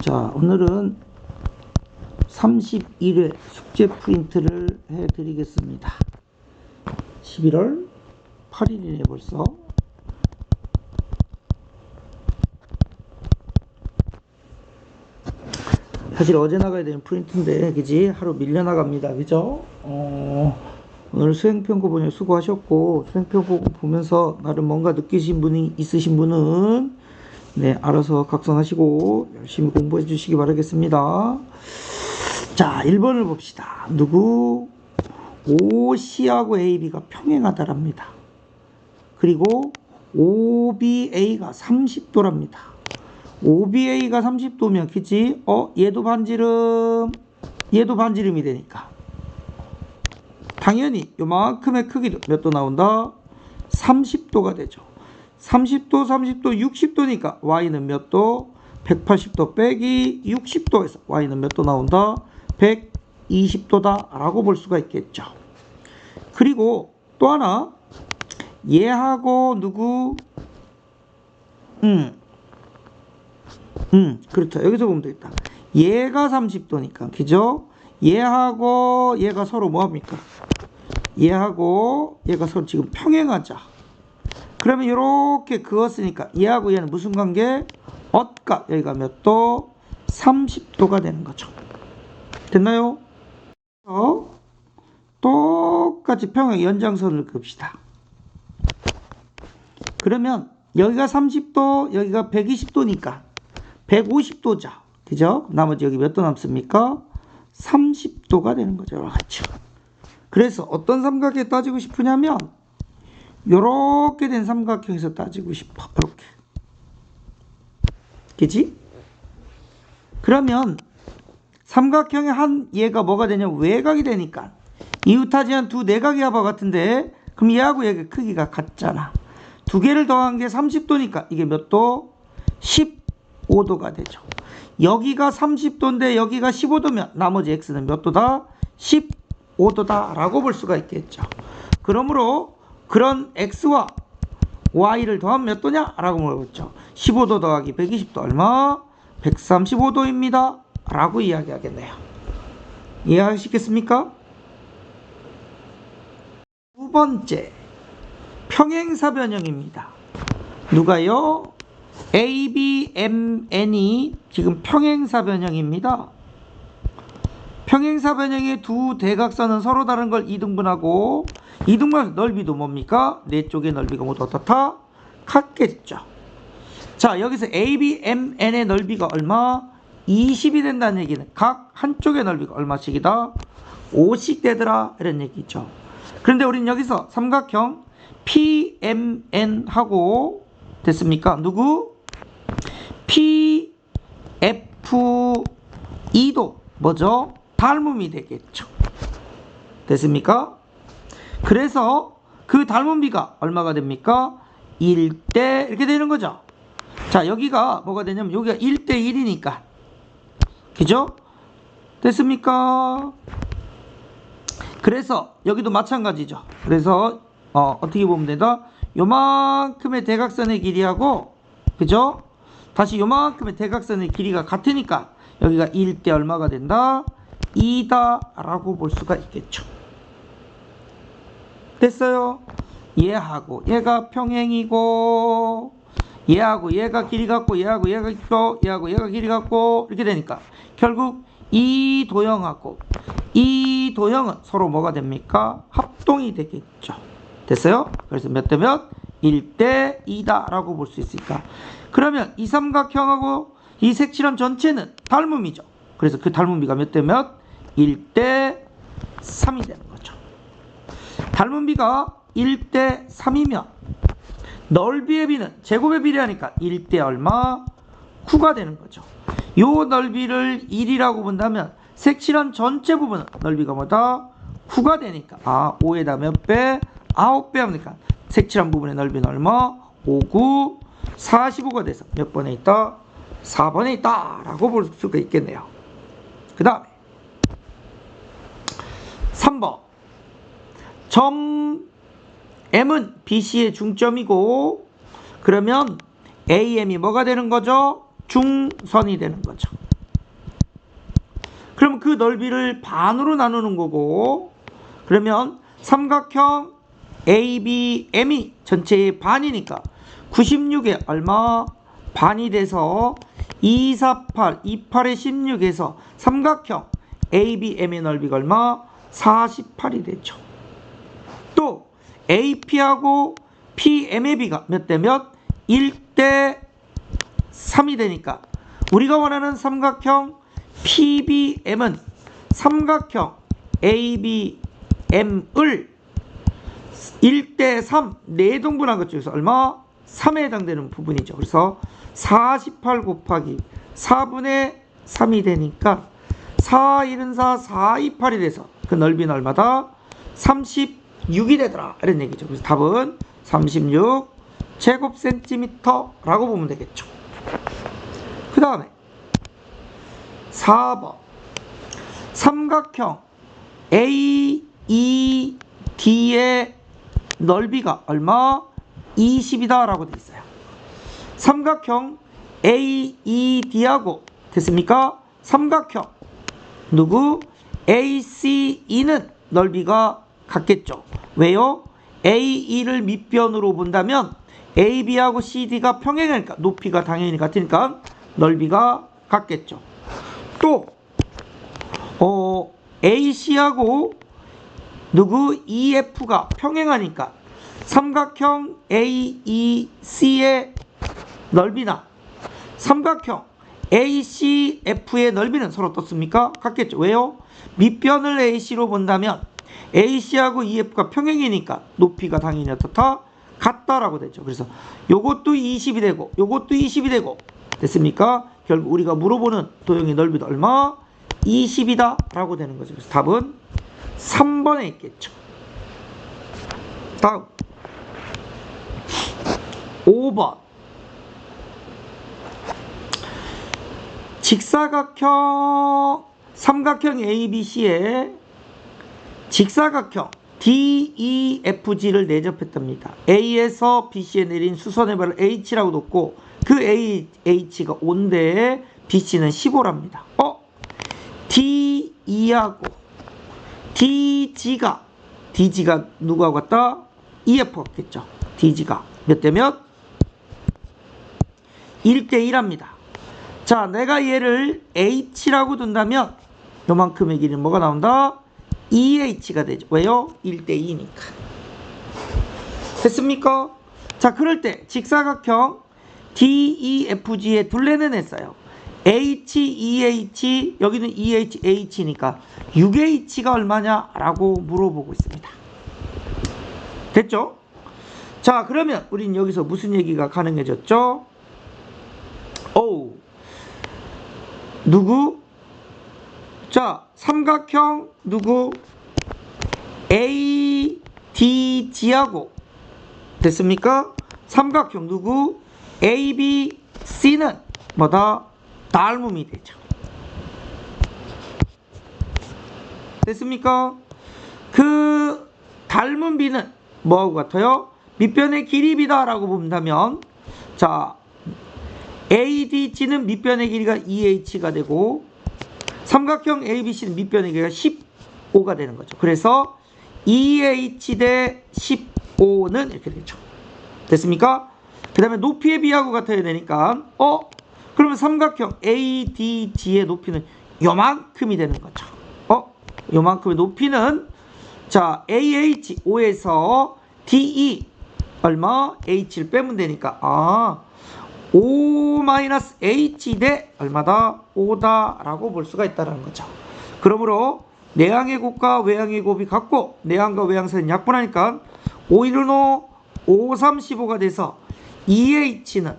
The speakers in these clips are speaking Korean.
자, 오늘은 31회 숙제 프린트를 해 드리겠습니다. 11월 8일이네 벌써. 사실 어제 나가야 되는 프린트인데, 그지? 하루 밀려나갑니다. 그죠? 어, 오늘 수행평가 보니 수고하셨고, 수행평가 보면서 나름 뭔가 느끼신 분이 있으신 분은, 네, 알아서 각성하시고, 열심히 공부해 주시기 바라겠습니다. 자, 1번을 봅시다. 누구? OC하고 AB가 평행하다랍니다. 그리고 OBA가 30도랍니다. OBA가 30도면 그치? 어? 얘도 반지름, 얘도 반지름이 되니까. 당연히 요만큼의 크기도 몇 도 나온다? 30도가 되죠. 30도, 30도, 60도니까 y는 몇 도? 180도 빼기 60도에서 y는 몇 도 나온다? 120도다 라고 볼 수가 있겠죠. 그리고 또 하나 얘하고 누구 음, 음 그렇죠. 여기서 보면 되겠다. 얘가 30도니까 그죠? 얘하고 얘가 서로 뭐합니까? 얘하고 얘가 서로 지금 평행하자. 그러면 이렇게 그었으니까 얘하고 얘는 무슨 관계? 엇가 여기가 몇 도? 30도가 되는 거죠. 됐나요? 어? 똑같이 평행 연장선을 끕시다. 그러면 여기가 30도, 여기가 120도니까 150도죠. 그죠? 나머지 여기 몇 도 남습니까? 30도가 되는 거죠. 그렇죠. 그래서 어떤 삼각형 따지고 싶으냐면 요렇게 된 삼각형에서 따지고 싶어. 이렇게. 그지? 그러면 삼각형의 한 얘가 뭐가 되냐 외곽이 되니까 이웃하지한 두 내각의 합과 같은데 그럼 얘하고 얘가 크기가 같잖아 두 개를 더한 게 30도니까 이게 몇 도? 15도가 되죠 여기가 30도인데 여기가 15도면 나머지 x는 몇 도다? 15도다 라고 볼 수가 있겠죠 그러므로 그런 x와 y를 더하면 몇 도냐? 라고 물어봤죠 15도 더하기 120도 얼마? 135도입니다 라고 이야기하겠네요. 이해하시겠습니까? 두 번째, 평행사 변형입니다. 누가요? ABMN이 지금 평행사 변형입니다. 평행사 변형의 두 대각선은 서로 다른 걸 이등분하고 이등분 넓이도 뭡니까? 네 쪽의 넓이가 모두 어떻다? 같겠죠. 자, 여기서 ABMN의 넓이가 얼마? 20이 된다는 얘기는 각 한쪽의 넓이가 얼마씩이다? 5씩 되더라 이런 얘기죠. 그런데 우리는 여기서 삼각형 PMN하고 됐습니까? 누구? PFE도 뭐죠? 닮음이 되겠죠. 됐습니까? 그래서 그 닮음비가 얼마가 됩니까? 1대 이렇게 되는 거죠. 자 여기가 뭐가 되냐면 여기가 1대 1이니까 그죠? 됐습니까? 그래서 여기도 마찬가지죠. 그래서 어, 어떻게 보면 된다? 요만큼의 대각선의 길이하고 그죠? 다시 요만큼의 대각선의 길이가 같으니까 여기가 1대 얼마가 된다? 2다 라고 볼 수가 있겠죠. 됐어요? 얘하고 얘가 평행이고 얘하고 얘가 길이 같고 얘하고 얘가 길고 얘하고 얘가 길이 같고 이렇게 되니까 결국 이 도형하고 이 도형은 서로 뭐가 됩니까? 합동이 되겠죠. 됐어요? 그래서 몇 대 몇? 1대 2다 라고 볼 수 있으니까 그러면 이 삼각형하고 이 색칠한 전체는 닮음이죠. 그래서 그 닮음비가 몇 대 몇? 1대 3이 되는 거죠. 닮음비가 1대 3이면 넓이의 비는 제곱의 비례하니까 1대 얼마? 9가 되는 거죠. 요 넓이를 1이라고 본다면 색칠한 전체 부분은 넓이가 뭐다? 9가 되니까 아 5에다 몇 배? 9배 합니까? 색칠한 부분의 넓이는 얼마? 5, 9, 45가 돼서 몇 번에 있다? 4번에 있다 라고 볼 수가 있겠네요. 그 다음에 3번 점 M은 BC의 중점이고 그러면 AM이 뭐가 되는 거죠? 중선이 되는 거죠. 그럼 그 넓이를 반으로 나누는 거고 그러면 삼각형 ABM이 전체의 반이니까 96에 얼마 반이 돼서 248, 28에 16에서 삼각형 ABM의 넓이가 얼마? 48이 되죠. 또 AP하고 PMAB가 몇 대 몇? 1대 3이 되니까 우리가 원하는 삼각형 PBM은 삼각형 ABM을 1대 3, 4동분한 것 중에서 얼마? 3에 해당되는 부분이죠. 그래서 48 곱하기 4분의 3이 되니까 4, 1은 4, 4, 2, 8이 돼서 그 넓이는 얼마다? 36이 되더라. 이런 얘기죠. 그래서 답은 36 제곱 센티미터라고 보면 되겠죠. 그 다음에 4번 삼각형 AED의 넓이가 얼마? 20이다 라고 되어 있어요. 삼각형 AED하고 됐습니까? 삼각형 누구? ACE는 넓이가 같겠죠. 왜요? AE를 밑변으로 본다면 AB하고 CD가 평행하니까 높이가 당연히 같으니까 넓이가 같겠죠. 또 어, AC하고 누구 EF가 평행하니까 삼각형 AEC의 넓이나 삼각형 ACF의 넓이는 서로 떴습니까? 같겠죠. 왜요? 밑변을 AC로 본다면 AC하고 EF가 평행이니까 높이가 당연히 어떻다? 같다라고 되죠. 그래서 요것도 20이 되고 요것도 20이 되고 됐습니까? 결국 우리가 물어보는 도형의 넓이도 얼마? 20이다 라고 되는 거죠. 그래서 답은 3번에 있겠죠. 다음 5번 직사각형 삼각형 ABC에 직사각형 DEFG를 내접했답니다. A에서 BC에 내린 수선의 발을 H라고 놓고 그 H가 5인데 BC는 15랍니다. 어? DE하고 DG가 DG가 누구하고 같다? EF 같겠죠. DG가 몇 대 몇? 1대 1합니다. 자, 내가 얘를 H라고 둔다면 요만큼의 길이는 뭐가 나온다? 2H가 되죠. 왜요? 1대 2니까. 됐습니까? 자, 그럴 때 직사각형 DEFG의 둘레는 했어요. H, EH, 여기는 EH, H니까 6H가 얼마냐 라고 물어보고 있습니다. 됐죠? 자, 그러면 우린 여기서 무슨 얘기가 가능해졌죠? 오, 누구? 자, 삼각형 누구? ADG하고 됐습니까? 삼각형 누구? ABC는 뭐다? 닮음이 되죠. 됐습니까? 그 닮은 비는 뭐하고 같아요? 밑변의 길이 비다라고 본다면 자 ADG는 밑변의 길이가 2H가 되고 삼각형 ABC는 밑변의 길이가 15가 되는 거죠. 그래서 2H 대 15는 이렇게 되죠. 됐습니까? 그 다음에 높이의 비하고 같아야 되니까 어? 그러면 삼각형 ADG의 높이는 요만큼이 되는 거죠. 어? 요만큼의 높이는 자 AH 5에서 DE 얼마? H를 빼면 되니까 아 5-H 대 얼마다? 5다 라고 볼 수가 있다는 거죠. 그러므로 내항의 곱과 외항의 곱이 같고 내항과 외항사는 약분하니까 5 1은 5, 5, 3, 15가 돼서 2H는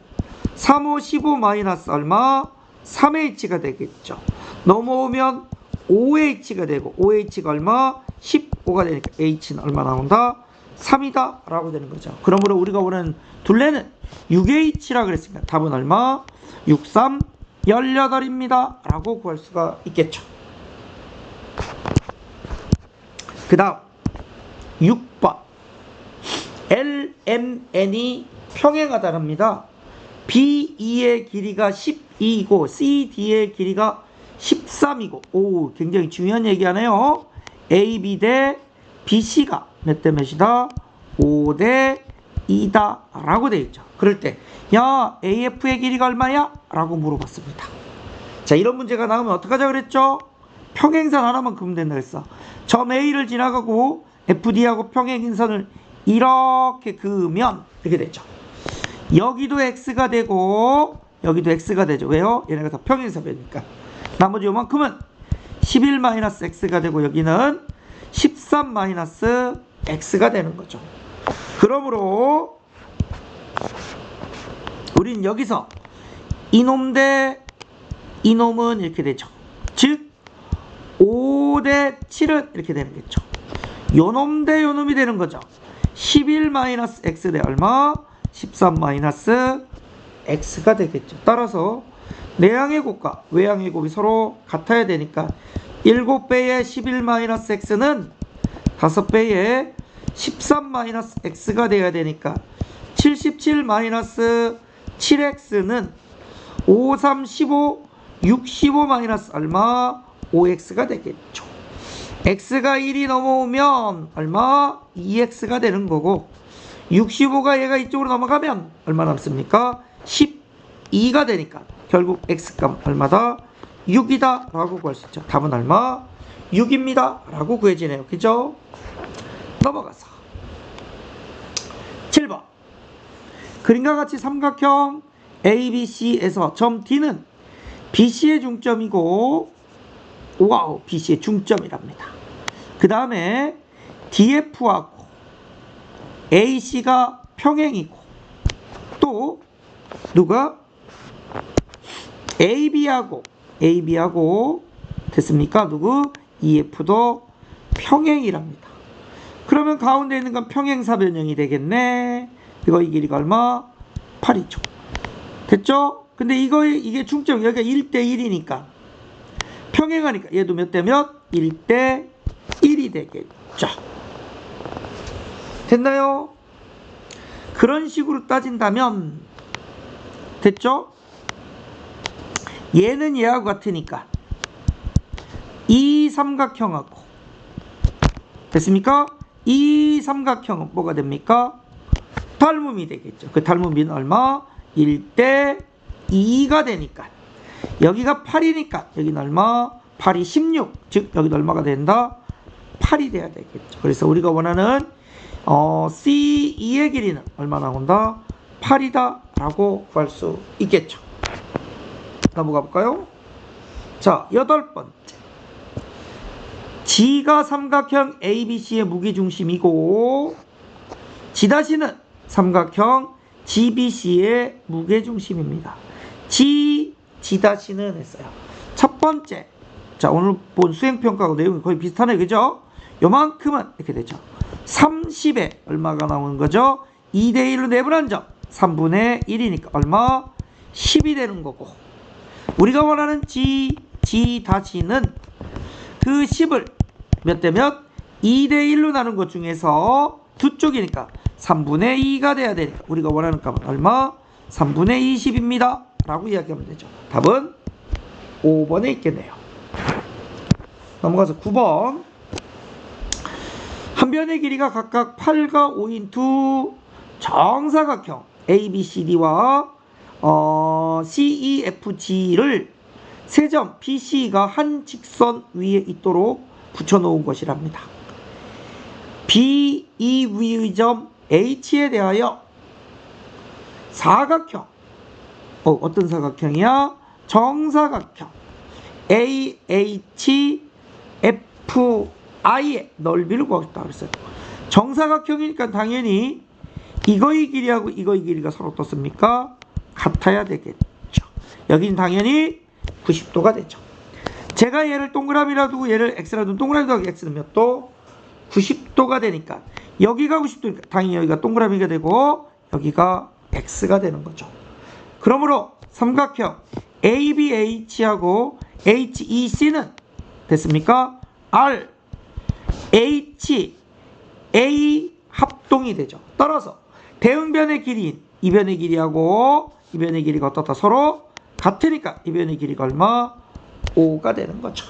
3, 5, 15 마이너스 얼마? 3H가 되겠죠. 넘어오면 5H가 되고 5H가 얼마? 15가 되니까 H는 얼마 나온다? 3이다 라고 되는 거죠. 그러므로 우리가 원하는 둘레는 6H라 그랬으니까 답은 얼마? 6, 3, 18입니다. 라고 구할 수가 있겠죠. 그 다음 6번 LMN이 평행하다랍니다. BE의 길이가 12이고 CD의 길이가 13이고 오 굉장히 중요한 얘기하네요. AB 대 BC가 몇 대 몇이다? 5 대 2다 라고 되어 있죠. 그럴 때 야 AF의 길이가 얼마야? 라고 물어봤습니다. 자 이런 문제가 나오면 어떡하자 그랬죠? 평행선 하나만 그으면 된다 그랬어. 점 A를 지나가고 FD하고 평행선을 이렇게 그으면 이렇게 되죠. 여기도 X가 되고 여기도 X가 되죠. 왜요? 얘네가 다 평행선이니까. 나머지 요만큼은 11-X가 되고 여기는 13-X가 되는 거죠. 그러므로 우린 여기서 이놈 대 이놈은 이렇게 되죠. 즉 5 대 7은 이렇게 되는 거죠. 요놈 대 요놈이 되는 거죠. 11-x 대 얼마? 13-x가 되겠죠. 따라서 내양의 곱과 외양의 곱이 서로 같아야 되니까 7배의 11-x는 5배의 13-x가 돼야 되니까 77-7x는 5, 3, 15, 65 마이너스 얼마? 5x가 되겠죠. x가 1이 넘어오면 얼마? 2x가 되는 거고 65가 얘가 이쪽으로 넘어가면 얼마 남습니까? 12가 되니까 결국 x값 얼마다? 6이다 라고 구할 수 있죠. 답은 얼마? 6입니다 라고 구해지네요. 그죠? 넘어가서 7번 그림과 같이 삼각형 ABC에서 점 D는 BC의 중점이고 와우 BC의 중점이랍니다. 그 다음에 DF하고 AC가 평행이고 또 누가 AB하고 AB하고 됐습니까? 누구? EF도 평행이랍니다. 그러면 가운데 있는 건 평행사변형이 되겠네. 이거 이 길이가 얼마? 8이죠. 됐죠? 근데 이거 이게 중점 여기가 1대 1이니까 평행하니까 얘도 몇 대 몇? 1대 1이 되겠죠. 됐나요? 그런 식으로 따진다면 됐죠? 얘는 얘하고 같으니까 이 삼각형하고 됐습니까? 이 삼각형은 뭐가 됩니까? 닮음이 되겠죠. 그 닮음비는 얼마? 1대 2가 되니까 여기가 8이니까 여기는 얼마? 8이 16. 즉 여기도 얼마가 된다? 8이 돼야 되겠죠. 그래서 우리가 원하는 어, C2의 길이는 얼마 나온다? 8이다 라고 구할 수 있겠죠. 넘어가 볼까요? 자, 여덟 번째. G가 삼각형 ABC의 무게중심이고 G-는 삼각형 GBC의 무게중심입니다. G, G-는 했어요. 첫 번째. 자, 오늘 본 수행평가하고 내용이 거의 비슷하네. 그죠? 요만큼은 이렇게 되죠. 30에 얼마가 나오는 거죠? 2대1로 내분한 점. 3분의 1이니까 얼마? 10이 되는 거고. 우리가 원하는 G, G-는 그 10을 몇 대 몇? 2대 1로 나눈 것 중에서 두 쪽이니까 3분의 2가 돼야 되니까 우리가 원하는 값은 얼마? 3분의 20입니다. 라고 이야기하면 되죠. 답은 5번에 있겠네요. 넘어가서 9번. 한 변의 길이가 각각 8과 5인 두 정사각형 ABCD와 어, CEFG를 세 점 BC가 한 직선 위에 있도록 붙여놓은 것이랍니다. B, E 점 H에 대하여 사각형 어, 어떤 사각형이야? 정사각형 AHFI의 넓이를 구하겠다 그랬어요. 정사각형이니까 당연히 이거의 길이하고 이거의 길이가 서로 떴습니까? 같아야 되겠죠. 여기는 당연히 90도가 되죠. 제가 얘를 동그라미라 두고 얘를 x라 두면 동그라미 더하기 x는 몇 도? 90도가 되니까 여기가 90도니까 당연히 여기가 동그라미가 되고 여기가 x가 되는 거죠. 그러므로 삼각형 ABH하고 HEC는 됐습니까? R, H, A 합동이 되죠. 따라서 대응변의 길이인 이 변의 길이하고 이 변의 길이가 어떻다 서로 같으니까 이 변의 길이가 얼마? 5가 되는 거죠.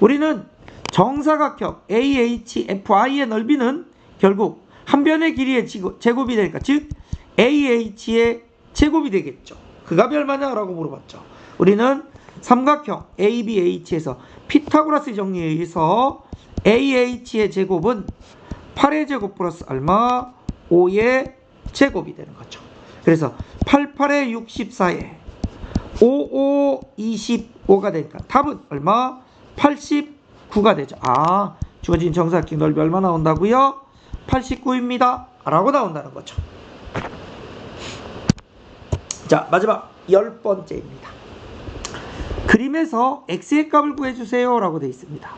우리는 정사각형 AHFI의 넓이는 결국 한 변의 길이의 제곱이 되니까 즉 AH의 제곱이 되겠죠. 그 값이 얼마냐라고 물어봤죠. 우리는 삼각형 ABH에서 피타고라스 정리에 의해서 AH의 제곱은 8의 제곱 플러스 얼마? 5의 제곱이 되는 거죠. 그래서 88에 64에 55, 25가 되니까 답은 얼마? 89가 되죠. 아, 주어진 정사각형 넓이 얼마 나온다고요? 89입니다. 라고 나온다는 거죠. 자, 마지막 열 번째입니다. 그림에서 x의 값을 구해주세요. 라고 되어 있습니다.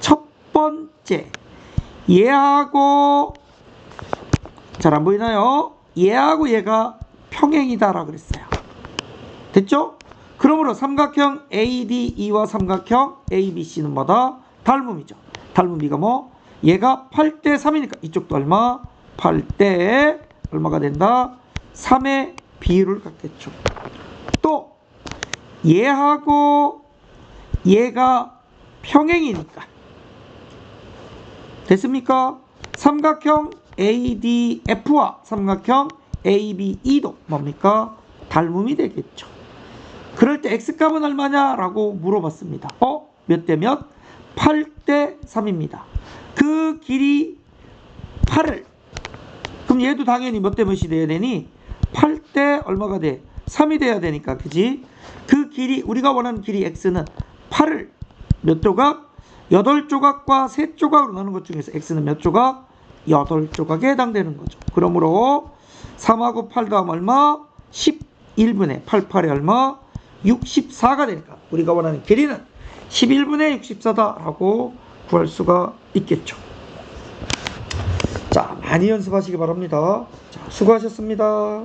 첫 번째, 얘하고, 잘 안 보이나요? 얘하고 얘가 평행이다라고 그랬어요. 됐죠? 그러므로 삼각형 ADE와 삼각형 ABC는 뭐다? 닮음이죠. 닮음이가 뭐? 얘가 8대 3이니까 이쪽도 얼마? 8대 얼마가 된다? 3의 비율을 갖겠죠. 또 얘하고 얘가 평행이니까 됐습니까? 삼각형 ADF와 삼각형 ABE도 뭡니까? 닮음이 되겠죠. 그럴 때 x값은 얼마냐 라고 물어봤습니다. 어? 몇 대 몇? 8대 3입니다. 그 길이 8을 그럼 얘도 당연히 몇 대 몇이 돼야 되니 8대 얼마가 돼? 3이 돼야 되니까 그지? 그 길이 우리가 원하는 길이 x는 8을 몇 조각? 8조각과 3조각으로 나눈 것 중에서 x는 몇 조각? 8조각에 해당되는 거죠. 그러므로 3하고 8 다음 얼마? 11분의 88에 얼마? 64가 되니까 우리가 원하는 길이는 11분의 64다라고 구할 수가 있겠죠. 자, 많이 연습하시기 바랍니다. 자, 수고하셨습니다.